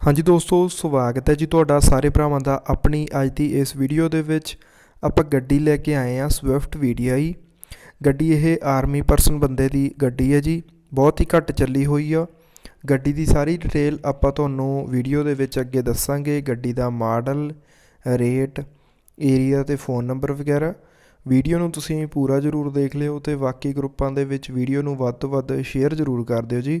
ਹਾਂਜੀ ਦੋਸਤੋ, ਸਵਾਗਤ ਹੈ ਜੀ ਤੁਹਾਡਾ ਸਾਰੇ ਭਰਾਵਾਂ ਦਾ ਆਪਣੀ ਅੱਜ ਦੀ ਇਸ ਵੀਡੀਓ ਦੇ ਵਿੱਚ। ਆਪਾਂ ਗੱਡੀ ਲੈ ਕੇ ਆਏ ਆ ਸਵਿਫਟ VDI ਗੱਡੀ ਇਹ ਆਰਮੀ ਪਰਸਨ ਬੰਦੇ ਦੀ ਗੱਡੀ ਹੈ ਜੀ। ਬਹੁਤ ਹੀ ਘੱਟ ਚੱਲੀ ਹੋਈ ਆ। ਗੱਡੀ ਦੀ ਸਾਰੀ ਡਿਟੇਲ ਆਪਾਂ ਤੁਹਾਨੂੰ ਵੀਡੀਓ ਦੇ ਵਿੱਚ ਅੱਗੇ ਦੱਸਾਂਗੇ। ਗੱਡੀ ਦਾ ਮਾਡਲ ਰੇਟ ਏਰੀਆ ਤੇ ਫੋਨ ਨੰਬਰ ਵਗੈਰਾ। ਵੀਡੀਓ ਨੂੰ ਤੁਸੀਂ ਪੂਰਾ ਜ਼ਰੂਰ ਦੇਖ ਲਿਓ ਤੇ ਬਾਕੀ ਗਰੁੱਪਾਂ ਦੇ ਵਿੱਚ ਵੀਡੀਓ ਨੂੰ ਵੱਧ ਤੋਂ ਵੱਧ ਸ਼ੇਅਰ ਜ਼ਰੂਰ ਕਰ ਦਿਓ ਜੀ।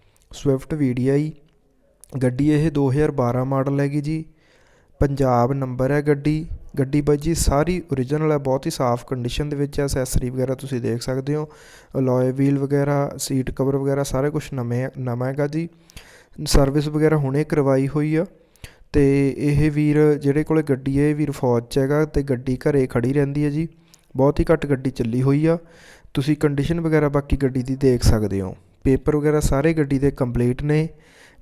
ਸਵਿਫਟ VDI ਗੱਡੀ ਇਹ 2012 ਮਾਡਲ ਹੈਗੀ ਜੀ। ਪੰਜਾਬ ਨੰਬਰ ਹੈ ਗੱਡੀ। ਗੱਡੀ ਬਾਈ ਜੀ ਸਾਰੀ ਓਰੀਜਨਲ ਹੈ, ਬਹੁਤ ਹੀ ਸਾਫ਼ ਕੰਡੀਸ਼ਨ ਦੇ ਵਿੱਚ ਹੈ। ਐਸੈਸਰੀ ਵਗੈਰਾ ਤੁਸੀਂ ਦੇਖ ਸਕਦੇ ਹੋ। ਅਲੋਏ ਵੀਲ ਵਗੈਰਾ ਸੀਟ ਕਵਰ ਵਗੈਰਾ, ਸਾਰਾ ਕੁਝ ਨਵੇਂ ਨਵਾਂ ਹੈਗਾ ਜੀ। ਸਰਵਿਸ ਵਗੈਰਾ ਹੁਣੇ ਕਰਵਾਈ ਹੋਈ ਆ। ਤੇ ਇਹ ਵੀਰ ਜਿਹੜੇ ਕੋਲੇ ਗੱਡੀ ਹੈ, ਇਹ ਵੀਰ ਫੌਜ 'ਚ ਹੈਗਾ ਤੇ ਗੱਡੀ ਘਰੇ ਖੜੀ ਰਹਿੰਦੀ ਹੈ ਜੀ। ਬਹੁਤ ਹੀ ਘੱਟ ਗੱਡੀ ਚੱਲੀ ਹੋਈ ਆ। ਤੁਸੀਂ ਕੰਡੀਸ਼ਨ ਵਗੈਰਾ ਬਾਕੀ ਗੱਡੀ ਦੀ ਦੇਖ ਸਕਦੇ ਹੋ। ਪੇਪਰ ਵਗੈਰਾ ਸਾਰੇ ਗੱਡੀ ਦੇ ਕੰਪਲੀਟ ਨੇ।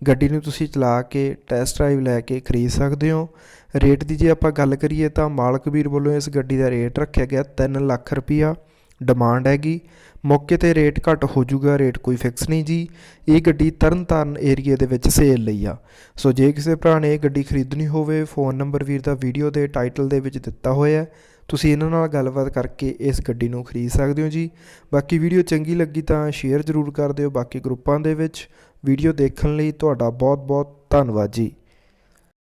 ਗੱਡੀ ਨੂੰ ਤੁਸੀਂ ਚਲਾ ਕੇ ਟੈਸਟ ਡਰਾਈਵ ਲੈ ਕੇ ਖਰੀਦ ਸਕਦੇ ਹੋ। ਰੇਟ ਦੀ ਜੇ ਆਪਾਂ ਗੱਲ ਕਰੀਏ ਤਾਂ ਮਾਲਕ ਵੀਰ ਵੱਲੋਂ ਇਸ ਗੱਡੀ ਦਾ ਰੇਟ ਰੱਖਿਆ ਗਿਆ 3 ਲੱਖ ਰੁਪਈਆ ਡਿਮਾਂਡ ਹੈਗੀ। ਮੌਕੇ ਤੇ ਰੇਟ ਘੱਟ ਹੋ ਜਾਊਗਾ, ਰੇਟ ਕੋਈ ਫਿਕਸ ਨਹੀਂ ਜੀ। ਇਹ ਗੱਡੀ ਤਰਨਤਾਰਨ ਏਰੀਆ ਦੇ ਵਿੱਚ ਸੇਲ ਲਈ ਆ। ਸੋ ਜੇ ਕਿਸੇ ਭਰਾ ਨੇ ਇਹ ਗੱਡੀ ਖਰੀਦਣੀ ਹੋਵੇ ਫੋਨ ਨੰਬਰ ਵੀਰ ਦਾ ਵੀਡੀਓ ਦੇ ਟਾਈਟਲ ਦੇ ਵਿੱਚ ਦਿੱਤਾ ਹੋਇਆ ਤੁਸੀਂ ਇਹਨਾਂ ਨਾਲ ਗੱਲਬਾਤ ਕਰਕੇ ਇਸ ਗੱਡੀ ਨੂੰ ਖਰੀਦ ਸਕਦੇ ਹੋ ਜੀ। ਬਾਕੀ ਵੀਡੀਓ ਚੰਗੀ ਲੱਗੀ ਤਾਂ ਸ਼ੇਅਰ ਜ਼ਰੂਰ ਕਰ ਦਿਓ। ਬਾਕੀ ਗਰੁੱਪਾਂ ਦੇ ਵਿੱਚ ਵੀਡੀਓ ਦੇਖਣ ਲਈ ਤੁਹਾਡਾ ਬਹੁਤ ਬਹੁਤ ਧੰਨਵਾਦ ਜੀ।